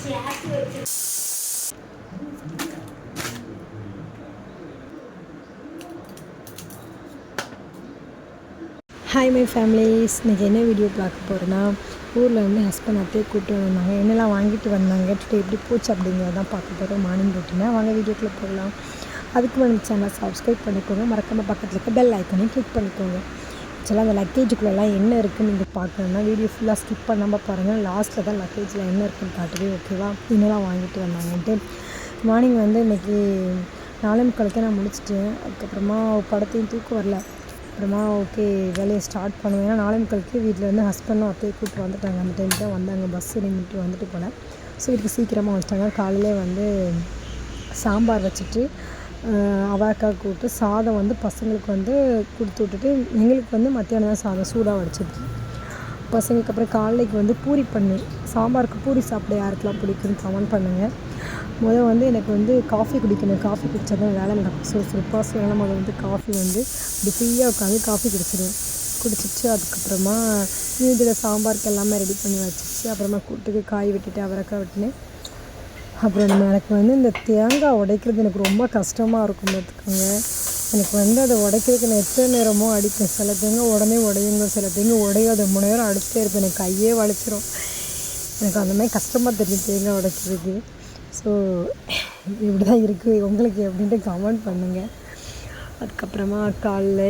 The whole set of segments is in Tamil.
ஹாய் மை ஃபேமிலிஸ் இன்றைக்கி என்ன வீடியோ பார்க்க போகிறேன்னா ஊரில் வந்து ஹஸ்பண்ட் அத்தையை கூப்பிட்டு வந்தாங்க. என்னெல்லாம் வாங்கிட்டு வந்தாங்க டுடே எப்படி போச்சு அப்படிங்கிறத தான் பார்க்க போகிறோம் மார்னிங் ரொட்டீனாக வாங்க வீடியோக்குள்ளே போகலாம். அதுக்கு வந்து சேனல் சப்ஸ்கிரைப் பண்ணிக்கோங்க. மறக்காமல் பக்கத்தில் இருக்க பெல் ஐக்கனையும் கிளிக் பண்ணிக்கோங்க. ஆக்சுவலாக அந்த லக்கேஜுக்குள்ளெல்லாம் என்ன இருக்குன்னு நீங்கள் பார்க்கணுன்னா வீடியோ ஃபுல்லாக ஸ்கிப் பண்ணாமல் பாருங்கள் லாஸ்ட்டில் தான் லக்கேஜில் என்ன இருக்குன்னு காட்டுவே ஓகேவா என்னெல்லாம் வாங்கிட்டு வந்தாங்கன்ட்டு. மார்னிங் வந்து இன்றைக்கி நாலே முக்காலுக்கே நான் முடிச்சிட்டேன். அதுக்கப்புறமா படத்தையும் தூக்கம் வரல. அப்புறமா ஓகே வேலையை ஸ்டார்ட் பண்ணுவேன். ஏன்னா நாலே முக்காலுக்கு வீட்டில் வந்து ஹஸ்பண்டும் அத்தையை கூப்பிட்டு வந்துட்டாங்க. அந்த டைம் தான் வந்தாங்க. பஸ் நின்றுட்டு வந்துட்டு போனேன். ஸோ இதுக்கு சீக்கிரமாக வச்சிட்டாங்க. காலையிலே வந்து சாம்பார் வச்சுட்டு அவரைக்காய் கூப்பிட்டு சாதம் வந்து பசங்களுக்கு வந்து கொடுத்து விட்டுட்டு எங்களுக்கு வந்து மத்தியானம் தான் சாதம் சூடாக வடிச்சிருக்கு பசங்களுக்கு அப்புறம் காலைக்கு வந்து பூரி பண்ணு சாம்பாருக்கு பூரி சாப்பிட யாருக்கெல்லாம் பிடிக்குன்னு கமெண்ட் பண்ணுங்கள் முதல் வந்து எனக்கு வந்து காஃபி குடிக்கணும். காஃபி குடித்தா தான் வேலை நடக்கும். சுறுசுறுப்பாக ஸோ அதனால் முதல்ல வந்து காஃபி வந்து இப்படி ஃப்ரீயாக உட்காந்து காஃபி குடிச்சிடுவேன் குடிச்சிட்டு அதுக்கப்புறமா இதில் சாம்பாருக்கு எல்லாமே ரெடி பண்ணி வச்சிச்சு அப்புறமா கூட்டுக்கு காய் வெட்டிட்டு அவரைக்காய் வெட்டினேன். அப்புறம் நம்ம எனக்கு வந்து இந்த தேங்காய் உடைக்கிறது எனக்கு ரொம்ப கஷ்டமாக இருக்கும் பார்த்துக்கோங்க. எனக்கு வந்து அதை உடைக்கிறதுக்கு நான் எத்தனை நேரமோ அடிப்பேன். சில தேங்காய் உடனே உடையுங்க சில தேங்காய் உடையாத மூணு நேரம் அடிச்சுட்டே இருப்பேன். எனக்கு கையே வலிச்சிரும். எனக்கு அந்த மாதிரி கஷ்டமாக தெரியும் தேங்காய் உடைக்கிறதுக்கு. ஸோ இப்படி தான் இருக்குது உங்களுக்கு எப்படின்ட்டு கமெண்ட் பண்ணுங்கள் அதுக்கப்புறமா காலைல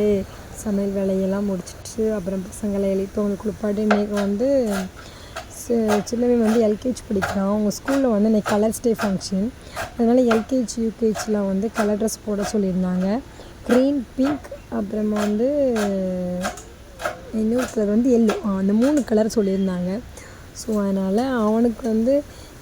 சமையல் வேலையெல்லாம் முடிச்சிட்டு அப்புறம் பசங்களை எழுப்பி அவங்களுக்கு குளிப்பாட்டி இன்றைக்கி வந்து சின்னவன் வந்து எல்கேஜி படிக்கிறான். அவங்க ஸ்கூலில் வந்து இன்னைக்கு கலர்ஸ் டே ஃபங்க்ஷன் அதனால் எல்கேஜி யூகேஜியில் வந்து கலர் ட்ரெஸ் போட சொல்லியிருந்தாங்க. க்ரீன் பிங்க் அப்புறமா வந்து இன்னொரு கலர் வந்து எல்லோ அந்த மூணு கலர் சொல்லியிருந்தாங்க. ஸோ அதனால் அவனுக்கு வந்து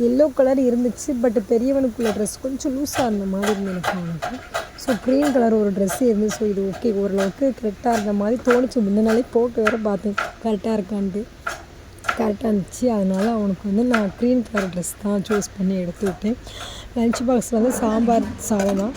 எல்லோ கலர் இருந்துச்சு பட் பெரியவனுக்குள்ள ட்ரெஸ் கொஞ்சம் லூஸாக இருந்த மாதிரி இருந்துச்சு அவனுக்கு. ஸோ க்ரீன் கலர் ஒரு ட்ரெஸ் இருந்து ஸோ இது ஓகே ஓரளவுக்கு கரெக்டாக இருந்த மாதிரி தோணுச்சு. முன்னாலே நாளே போட்டு வேறு பார்த்தேன். கரெக்டாக இருக்கான்ட்டு. கரெக்டாக இருந்துச்சு. அதனால் அவனுக்கு வந்து நான் க்ரீன் கலர் ட்ரெஸ் தான் சூஸ் பண்ணி எடுத்து விட்டேன் லன்ச் பாக்ஸில் வந்து சாம்பார் சாதம் தான்.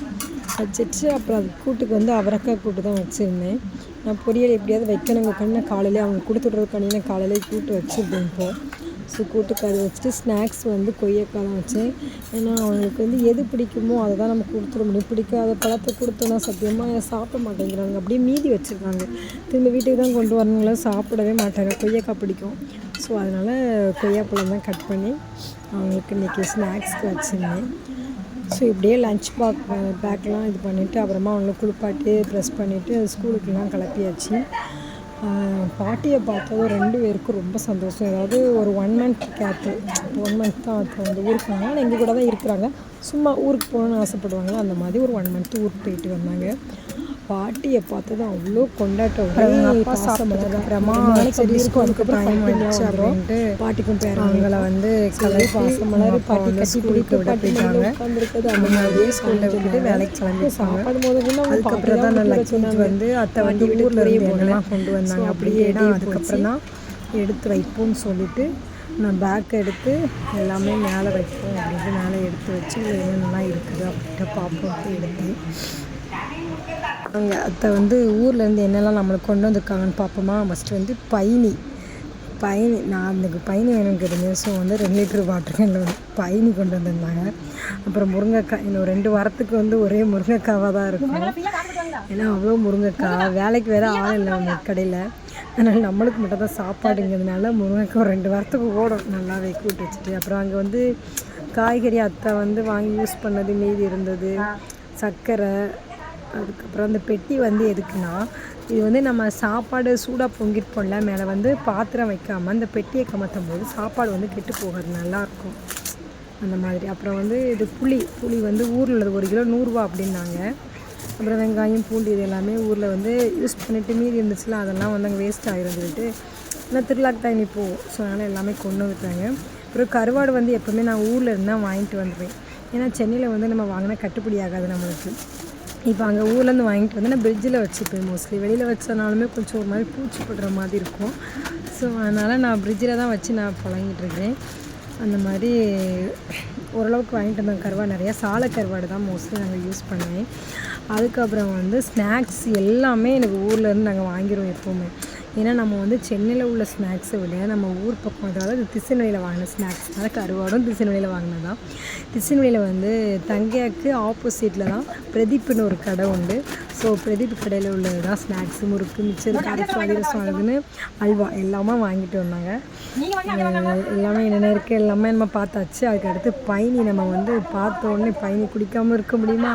வச்சிட்டு அப்புறம் அது கூட்டுக்கு வந்து அவரக்காய் கூட்டு தான் வச்சுருந்தேன். நான் பொரியல் எப்படியாவது வைக்கணுங்க கண்ணை காலையிலே அவங்க கொடுத்துட்றதுக்காண்டி நான் காலையிலே கூட்டு வச்சுருந்தேன் இப்போது ஸோ கூட்டுக்கு அது வச்சுட்டு ஸ்நாக்ஸ் வந்து கொய்யக்காய் தான் வச்சேன். ஏன்னா அவங்களுக்கு வந்து எது பிடிக்குமோ அதை தான் நம்ம கொடுத்துட முடியும் பிடிக்காத பழத்தை கொடுத்தோன்னா சத்தியமாக சாப்பிட மாட்டேங்கிறாங்க. அப்படியே மீதி வச்சுருக்காங்க. திரும்ப வீட்டுக்கு தான் கொண்டு வரணுங்களா சாப்பிடவே மாட்டாங்க. கொய்யக்காய் பிடிக்கும். ஸோ அதனால் கொய்யாப்பழம் தான் கட் பண்ணி அவங்களுக்கு இன்றைக்கி ஸ்நாக்ஸ்க்கு வச்சுருந்தேன். ஸோ இப்படியே லஞ்ச் பேக் பேக்லாம் இது பண்ணிவிட்டு அப்புறமா அவங்கள குளிப்பாட்டி ப்ரெஸ் பண்ணிவிட்டு ஸ்கூலுக்கெல்லாம் கிளப்பியாச்சு. பாட்டியை பார்த்தது ரெண்டு பேருக்கும் ரொம்ப சந்தோஷம். அதாவது ஒரு one month gap one month தான் இப்போ வந்து ஊருக்கு வந்தாங்க எங்கள் கூட தான் இருக்கிறாங்க. சும்மா ஊருக்கு போகணுன்னு ஆசைப்படுவாங்களா? அந்த மாதிரி ஒரு ஒன் மந்த் ஊருக்கு போயிட்டு வந்தாங்க. பாட்டியை பார்த்ததும் அவ்வளோ கொண்டாட்டம். சரி ஸ்கூலுக்கு டைம் ஆயிடுச்சு அப்படின்ட்டு பாட்டிக்கும் பேரவங்களை வந்து கலை பாசம் மலர் பாட்டி கட்டி பிடிக்க விட போயிட்டாங்க. அந்த மாதிரியே ஸ்கூலில் விட்டுட்டு வேலைக்கு கிளம்பி சாப்பாடு முதல்ல அதுக்கப்புறம் தான் நான் லக்கேஜ் வந்து அத்தை வண்டி ஊரில் இருந்து கொண்டு வந்தாங்க அப்படியே தான் அதுக்கப்புறம் தான் எடுத்து வைப்போம்னு சொல்லிட்டு நான் பேக் எடுத்து எல்லாமே மேலே வைப்போம் அப்படின்ட்டு மேலே எடுத்து வச்சு என்னென்னலாம் இருக்குது அப்படின்ட்டு பார்ப்போம் எடுத்து. அங்கே அத்தை வந்து ஊர்லேருந்து என்னெல்லாம் நம்மளுக்கு கொண்டு வந்திருக்காங்கன்னு பார்ப்போமா? ஃபஸ்ட்டு வந்து பயணி பயணி நான் அந்த பயணி வேணும்னு கேட்டேன் ஸோ வந்து ரெண்டு லிட்டர் வாட்டர் கேனில் வந்து பயணி கொண்டு வந்திருந்தாங்க. அப்புறம் முருங்கைக்காய் இன்னும் ரெண்டு வாரத்துக்கு வந்து ஒரே முருங்கைக்காவாக தான் இருக்கும். ஏன்னா அவ்வளோ முருங்கைக்காய் வேலைக்கு வேறு ஆள் இல்லை அவங்க கடையில். அதனால் நம்மளுக்கு மட்டும் தான் சாப்பாடுங்கிறதுனால முருங்கைக்காய் ரெண்டு வாரத்துக்கு ஓடும். நல்லாவே கூட்டு வச்சுட்டு. அப்புறம் அங்கே வந்து காய்கறி அத்தை வந்து வாங்கி யூஸ் பண்ணது மீதி இருந்தது. சர்க்கரை அதுக்கப்புறம் அந்த பெட்டி வந்து எதுக்குன்னா இது வந்து நம்ம சாப்பாடு சூடாக பொங்கிருப்போம்ல மேலே வந்து பாத்திரம் வைக்காமல் அந்த பெட்டியை கமத்தும் போது சாப்பாடு வந்து கெட்டு போகிறது நல்லாயிருக்கும் அந்த மாதிரி. அப்புறம் வந்து இது புளி புளி வந்து ஊரில் உள்ளது ஒரு கிலோ நூறுரூவா அப்படின்னாங்க. அப்புறம் வெங்காயம் பூண்டு இது எல்லாமே ஊரில் வந்து யூஸ் பண்ணிவிட்டு மீதி இருந்துச்சுல அதெல்லாம் வந்து அங்கே வேஸ்ட் ஆகிரும் சொல்லிட்டு நான் திருவிழாக்கு தான் இனி போவோம். ஸோ அதனால் எல்லாமே கொண்டு வந்துட்டாங்க. அப்புறம் கருவாடு வந்து எப்போவுமே நான் ஊரில் இருந்தால் வாங்கிட்டு வந்துடுவேன் ஏன்னா சென்னையில் வந்து நம்ம வாங்கினா கட்டுப்படி ஆகாது நம்மளுக்கு. இப்போ அங்கே ஊர்லேருந்து வாங்கிட்டு வந்து நான் பிரிட்ஜில் வச்சுப்பேன் மோஸ்ட்லி வெளியில் வச்சனாலுமே கொஞ்சம் ஒரு மாதிரி பூச்சி போடுற மாதிரி இருக்கும். ஸோ அதனால் நான் பிரிட்ஜில் தான் வச்சு நான் பழகிட்டு இருக்கேன். அந்த மாதிரி ஓரளவுக்கு வாங்கிட்டு வந்தோம் கருவாடு நிறையா சாலை கருவாடு தான் மோஸ்ட்லி நாங்கள் யூஸ் பண்ணுவேன். அதுக்கப்புறம் வந்து ஸ்நாக்ஸ் எல்லாமே எனக்கு ஊர்லேருந்து நாங்கள் வாங்கிடுவோம் எப்போவுமே. ஏன்னா நம்ம வந்து சென்னையில் உள்ள ஸ்நாக்ஸை விட நம்ம ஊர் பக்கம் அதாவது திருநெல்வேலியில் வாங்கின ஸ்நாக்ஸ் அதாவது கருவாடும் திருநெல்வேலியில் வாங்கினது தான் திருநெல்வேலியில் வந்து தங்கையாக்கு ஆப்போசிட்டில் தான் பிரதீப்னு ஒரு கடை உண்டு. ஸோ பிரதீப் கடையில் உள்ளது தான் ஸ்நாக்ஸு முறுக்கு மிச்சர் கருப்பு அதிரசம் அதுன்னு அல்வா எல்லாமே வாங்கிட்டு வந்தாங்க. எல்லாமே என்னென்ன இருக்குது எல்லாமே நம்ம பார்த்தாச்சு. அதுக்கு அடுத்து பயணி நம்ம வந்து பார்த்த உடனே பயணி குடிக்காமல் இருக்க முடியுமா?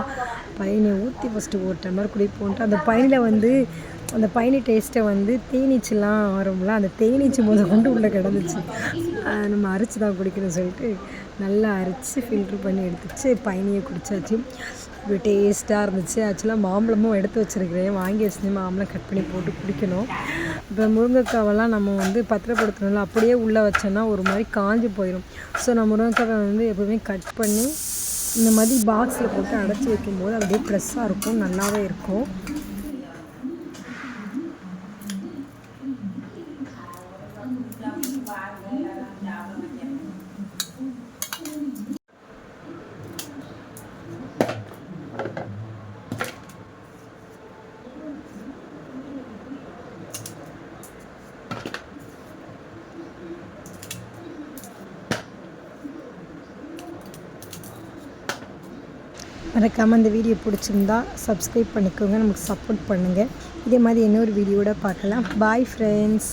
பயணி ஊற்றி ஃபஸ்ட்டு ஒரு டம்ளர் குடிப்போன்ட்டு அந்த பயணியில் வந்து அந்த பயணி டேஸ்ட்டை வந்து தேனீச்செல்லாம் வரும்ல அந்த தேனீச்சி முத கொண்டு உள்ளே கிடந்துச்சு. நம்ம அரைச்சி தான் குடிக்கணும்னு சொல்லிட்டு நல்லா அரைச்சி ஃபில்ட்ரு பண்ணி எடுத்துச்சு. பயணியை குடிச்சாச்சு. இப்படி டேஸ்ட்டாக இருந்துச்சு. ஆக்சுவலாக மாம்பழமும் எடுத்து வச்சுருக்கிறேன். வாங்கி வச்சு மாம்பழம் கட் பண்ணி போட்டு குடிக்கணும். இப்போ முருங்கைக்காவெல்லாம் நம்ம வந்து பத்திரப்படுத்தணும்ல அப்படியே உள்ளே வச்சோன்னா ஒரு மாதிரி காஞ்சி போயிடும் ஸோ நான் முருங்கைக்காவை வந்து எப்போவுமே கட் பண்ணி இந்த மாதிரி பாக்ஸில் போட்டு அடைச்சி வைக்கும்போது அப்படியே ஃப்ரெஷ்ஷாக இருக்கும் நல்லாவே இருக்கும். மறக்காமல் அந்த வீடியோ பிடிச்சிருந்தா சப்ஸ்கிரைப் பண்ணிக்கோங்க. நமக்கு சப்போர்ட் பண்ணுங்கள் இதே மாதிரி இன்னொரு வீடியோட பார்க்கலாம். Bye friends